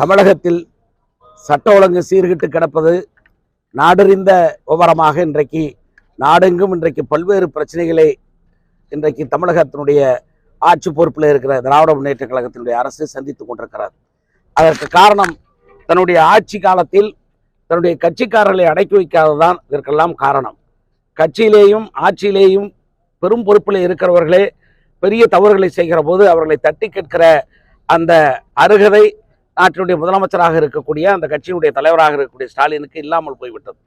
தமிழகத்தில் சட்ட ஒழுங்கு சீர்கிட்டு கிடப்பது நாடறிந்த விவரமாக இன்றைக்கு நாடெங்கும் இன்றைக்கு பல்வேறு பிரச்சனைகளை இன்றைக்கு தமிழகத்தினுடைய ஆட்சி பொறுப்பில் இருக்கிற திராவிட முன்னேற்ற கழகத்தினுடைய அரசு சந்தித்துக் கொண்டிருக்கிறார். அதற்கு காரணம் தன்னுடைய ஆட்சி காலத்தில் தன்னுடைய கட்சிக்காரர்களை அடக்கி வைக்காததான் இதற்கெல்லாம் காரணம். கட்சியிலேயும் ஆட்சியிலேயும் பெரும் பொறுப்பில் இருக்கிறவர்களே பெரிய தவறுகளை செய்கிற போது அவர்களை தட்டி கேட்கிற அந்த அருகதை நாட்டினுடைய முதலமைச்சராக இருக்கக்கூடிய அந்த கட்சியினுடைய தலைவராக இருக்கக்கூடிய ஸ்டாலினுக்கு இல்லாமல் போய்விட்டது.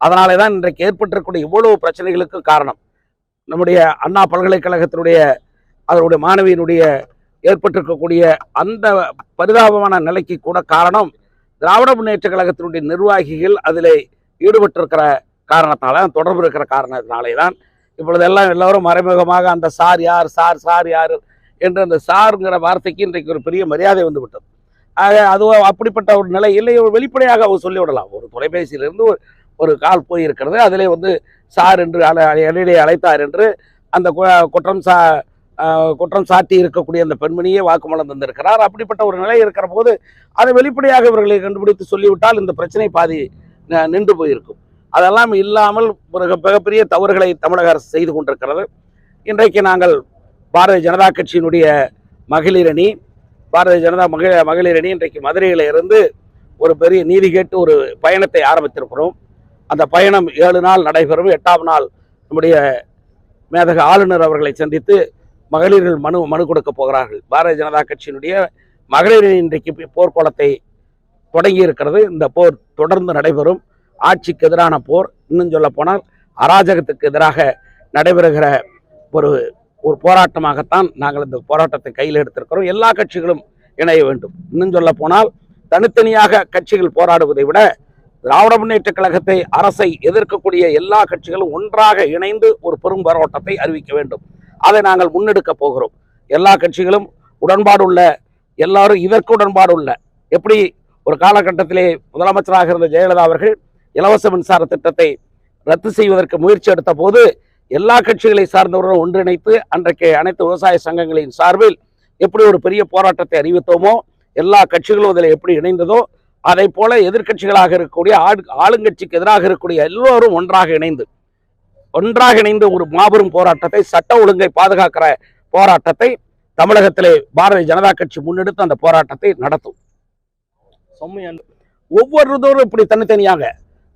அதனாலே தான் இன்றைக்கு ஏற்பட்டிருக்கக்கூடிய இவ்வளவு பிரச்சனைகளுக்கும் காரணம் நம்முடைய அண்ணா பல்கலைக்கழகத்தினுடைய அதனுடைய மாணவியினுடைய ஏற்பட்டிருக்கக்கூடிய அந்த பரிதாபமான நிலைக்கு கூட காரணம் திராவிட முன்னேற்ற கழகத்தினுடைய நிர்வாகிகள் அதில் ஈடுபட்டிருக்கிற காரணத்தால தொடர்பு இருக்கிற காரணத்தினாலே தான் இப்பொழுதெல்லாம் எல்லோரும் மறைமுகமாக அந்த சார் யார் சார் சார் யார் என்று அந்த சாருங்கிற வார்த்தைக்கு இன்றைக்கு ஒரு பெரிய மரியாதை வந்து விட்டது. அது அப்படிப்பட்ட ஒரு நிலை இல்லை ஒரு வெளிப்படையாக அவர் சொல்லிவிடலாம். ஒரு தொலைபேசியிலிருந்து ஒரு ஒரு கால் போயிருக்கிறது. அதிலே வந்து சார் என்று அழ- இடையிலே அழைத்தார் என்று அந்த கு- குற்றம் சா குற்றம் சாட்டி இருக்கக்கூடிய அந்த பெண்மணியே வாக்குமூலம் தந்திருக்கிறார். அப்படிப்பட்ட ஒரு நிலை இருக்கிற போது அதை வெளிப்படையாக இவர்களை கண்டுபிடித்து சொல்லிவிட்டால் இந்த பிரச்சனை பாதி ந- நின்று போயிருக்கும். அதெல்லாம் இல்லாமல் மிகப்பெரிய தவறுகளை தமிழக அரசு செய்து கொண்டிருக்கிறது. இன்றைக்கு நாங்கள் பாரதிய ஜனதா கட்சியினுடைய மகளிரணி பாரதிய ஜனதா மகளிர் மகளிர் அணி இன்றைக்கு மதுரையில் இருந்து ஒரு பெரிய நீதி கேட்டு ஒரு பயணத்தை ஆரம்பித்திருக்கிறோம். அந்த பயணம் ஏழு நாள் நடைபெறும். எட்டாம் நாள் நம்முடைய மேதக ஆளுநர் அவர்களை சந்தித்து மகளிர்கள் மனு மனு கொடுக்க போகிறார்கள். பாரதிய ஜனதா கட்சியினுடைய மகளிர் இன்றைக்கு போர்க்கோளத்தை தொடங்கி இருக்கிறது. இந்த போர் தொடர்ந்து நடைபெறும். ஆட்சிக்கு எதிரான போர். இன்னும் சொல்ல போனால் அராஜகத்துக்கு எதிராக நடைபெறுகிற ஒரு ஒரு போராட்டமாகத்தான் நாங்கள் இந்த போராட்டத்தை கையில் எடுத்திருக்கிறோம். எல்லா கட்சிகளும் இணைய வேண்டும். இன்னும் சொல்ல போனால் தனித்தனியாக கட்சிகள் போராடுவதை விட திராவிட முன்னேற்ற கழகத்தை அரசை எதிர்க்கக்கூடிய எல்லா கட்சிகளும் ஒன்றாக இணைந்து ஒரு பெரும் போராட்டத்தை அறிவிக்க வேண்டும். அதை நாங்கள் முன்னெடுக்க போகிறோம். எல்லா கட்சிகளும் உடன்பாடுள்ள எல்லாரும் இதற்கு உடன்பாடுள்ள எப்படி ஒரு காலகட்டத்திலே முதலமைச்சராக இருந்த ஜெயலலிதா அவர்கள் இலவச மின்சார திட்டத்தை ரத்து செய்வதற்கு முயற்சி எடுத்த போது எல்லா கட்சிகளை சார்ந்தவர்களும் ஒன்றிணைத்து அன்றைக்கு அனைத்து விவசாய சங்கங்களின் சார்பில் எப்படி ஒரு பெரிய போராட்டத்தை அறிவித்தோமோ எல்லா கட்சிகளும் அதில் எப்படி இணைந்ததோ அதை போல எதிர்க்கட்சிகளாக இருக்கக்கூடிய ஆளு- ஆளுங்கட்சிக்கு எதிராக இருக்கக்கூடிய எல்லோரும் ஒன்றாக இணைந்து ஒன்றாக இணைந்து ஒரு மாபெரும் போராட்டத்தை சட்ட ஒழுங்கை பாதுகாக்கிற போராட்டத்தை தமிழகத்திலே பாரதிய ஜனதா கட்சி முன்னெடுத்து அந்த போராட்டத்தை நடத்தும். ஒவ்வொருத்தரும் இப்படி தனித்தனியாக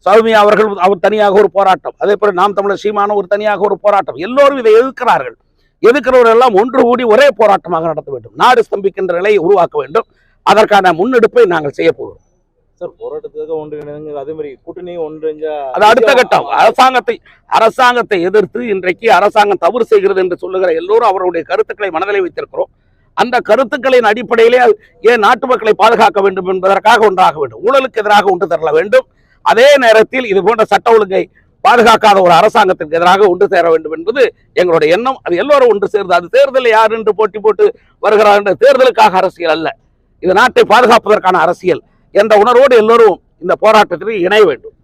சௌமியா அவர்கள் அவர் தனியாக ஒரு போராட்டம். அதே போல நாம் தமிழர் சீமான ஒரு தனியாக ஒரு போராட்டம். எல்லோரும் இதை எதிர்க்கிறார்கள். எதிர்க்கிறவர்கள் எல்லாம் ஒன்று கூடி ஒரே போராட்டமாக நடத்த வேண்டும். நாடு ஸ்தம்பிக்கின்ற நிலையை உருவாக்க வேண்டும். அதற்கான முன்னெடுப்பை நாங்கள் செய்ய போகிறோம். சார் போராட்டத்துக்காக ஒன்றிணைங்க அதே மாதிரி கூட்டணியும் ஒன்றிணைஞ்சா அது அடுத்த கட்டம். அரசாங்கத்தை அரசாங்கத்தை எதிர்த்து இன்றைக்கு அரசாங்கம் தவறு செய்கிறது என்று சொல்லுகிற எல்லோரும் அவருடைய கருத்துக்களை மனதிலே வைத்திருக்கிறோம். அந்த கருத்துக்களின் அடிப்படையிலே ஏன் நாட்டு மக்களை பாதுகாக்க வேண்டும் என்பதற்காக ஒன்றாக வேண்டும். ஊழலுக்கு எதிராக ஒன்று தரல வேண்டும். அதே நேரத்தில் இது போன்ற சட்ட ஒழுங்கை பாதுகாக்காத ஒரு அரசாங்கத்திற்கு எதிராக ஒன்று சேர வேண்டும் என்பது எங்களுடைய எண்ணம். அது எல்லோரும் ஒன்று சேர்ந்து அது தேர்தல் யார் என்று போட்டி போட்டு வருகிறார் என்ற தேர்தலுக்காக அரசியல் அல்ல. இது நாட்டை பாதுகாப்பதற்கான அரசியல். என்ற உணர்வோடு எல்லோரும் இந்த போராட்டத்தில் இணைய வேண்டும்.